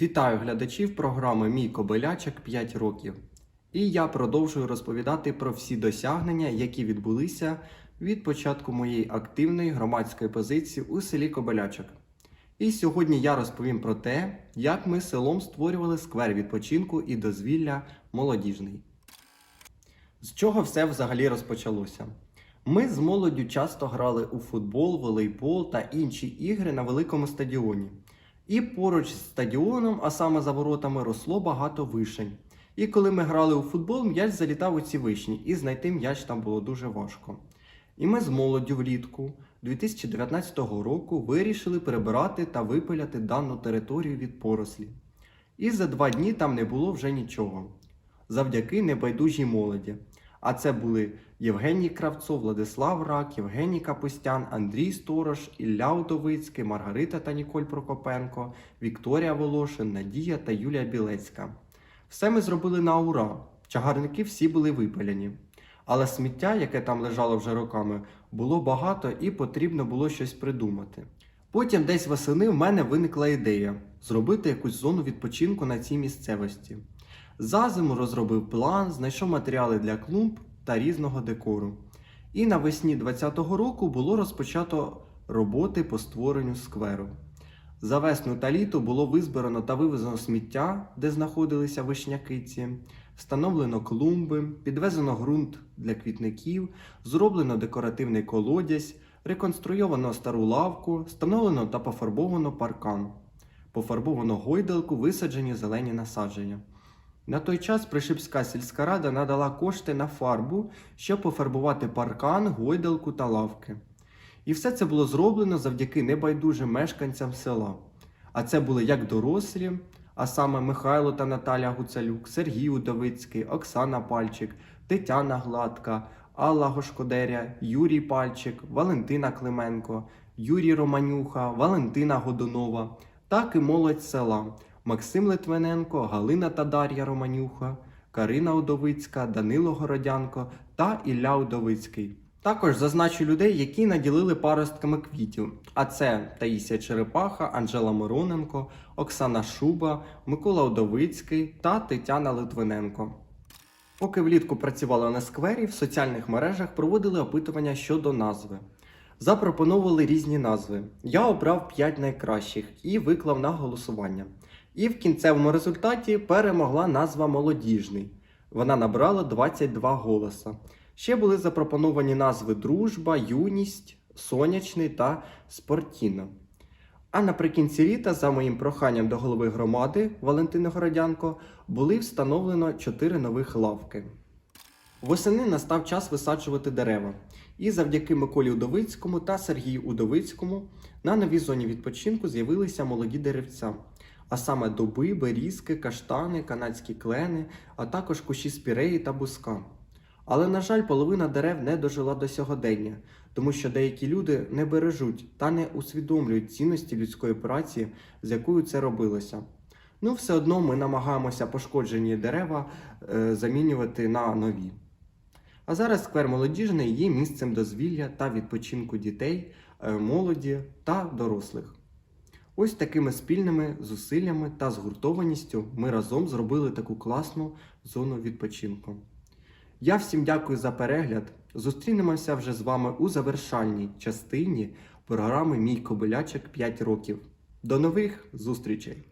Вітаю глядачів програми Мій Кобилячик 5 років. І я продовжую розповідати про всі досягнення, які відбулися від початку моєї активної громадської позиції у селі Кобилячик. І сьогодні я розповім про те, як ми селом створювали сквер відпочинку і дозвілля молодіжний. З чого все взагалі розпочалося? Ми з молоддю часто грали у футбол, волейбол та інші ігри на великому стадіоні. І поруч з стадіоном, а саме за воротами, росло багато вишень. І коли ми грали у футбол, м'яч залітав у ці вишні, і знайти м'яч там було дуже важко. І ми з молоддю влітку 2019 року вирішили прибирати та випиляти дану територію від порослі. І за два дні там не було вже нічого. Завдяки небайдужій молоді. А це були Євгеній Кравцов, Владислав Рак, Євгеній Капустян, Андрій Сторож, Ілля Удовицький, Маргарита та Ніколь Прокопенко, Вікторія Волошин, Надія та Юлія Білецька. Все ми зробили на ура. Чагарники всі були випалені. Але сміття, яке там лежало вже роками, було багато і потрібно було щось придумати. Потім десь восени в мене виникла ідея зробити якусь зону відпочинку на цій місцевості. За зиму розробив план, знайшов матеріали для клумб та різного декору. І навесні 2020 року було розпочато роботи по створенню скверу. За весну та літо було визбирано та вивезено сміття, де знаходилися вишнякиці, встановлено клумби, підвезено ґрунт для квітників, зроблено декоративний колодязь, реконструйовано стару лавку, встановлено та пофарбовано паркан, пофарбовано гойдалку, висаджені зелені насадження. На той час Пришипська сільська рада надала кошти на фарбу, щоб пофарбувати паркан, гойдалку та лавки. І все це було зроблено завдяки небайдужим мешканцям села. А це були як дорослі, а саме Михайло та Наталя Гуцалюк, Сергій Удовицький, Оксана Пальчик, Тетяна Гладка, Алла Гошкодеря, Юрій Пальчик, Валентина Клименко, Юрій Романюха, Валентина Годунова, так і молодь села Максим Литвиненко, Галина та Дар'я Романюха, Карина Удовицька, Данило Городянко та Ілля Удовицький. Також зазначу людей, які наділили паростками квітів. А це Таїсія Черепаха, Анжела Мироненко, Оксана Шуба, Микола Удовицький та Тетяна Литвиненко. Поки влітку працювали на сквері, в соціальних мережах проводили опитування щодо назви. Запропонували різні назви. Я обрав 5 найкращих і виклав на голосування. І в кінцевому результаті перемогла назва Молодіжний. Вона набрала 22 голоса. Ще були запропоновані назви Дружба, Юність, Сонячний та Спортіна. А наприкінці літа, за моїм проханням до голови громади Валентини Городянко, були встановлено 4 нових лавки. Восени настав час висаджувати дерева. І завдяки Миколі Удовицькому та Сергію Удовицькому на новій зоні відпочинку з'явилися молоді деревця, а саме дуби, берізки, каштани, канадські клени, а також кущі спіреї та буска. Але, на жаль, половина дерев не дожила до сьогодення, тому що деякі люди не бережуть та не усвідомлюють цінності людської праці, з якою це робилося. Ну, все одно ми намагаємося пошкоджені дерева е, замінювати на нові. А зараз сквер молодіжний є місцем дозвілля та відпочинку дітей, е, молоді та дорослих. Ось такими спільними зусиллями та згуртованістю ми разом зробили таку класну зону відпочинку. Я всім дякую за перегляд. Зустрінемося вже з вами у завершальній частині програми Мій Кобилячик 5 років. До нових зустрічей!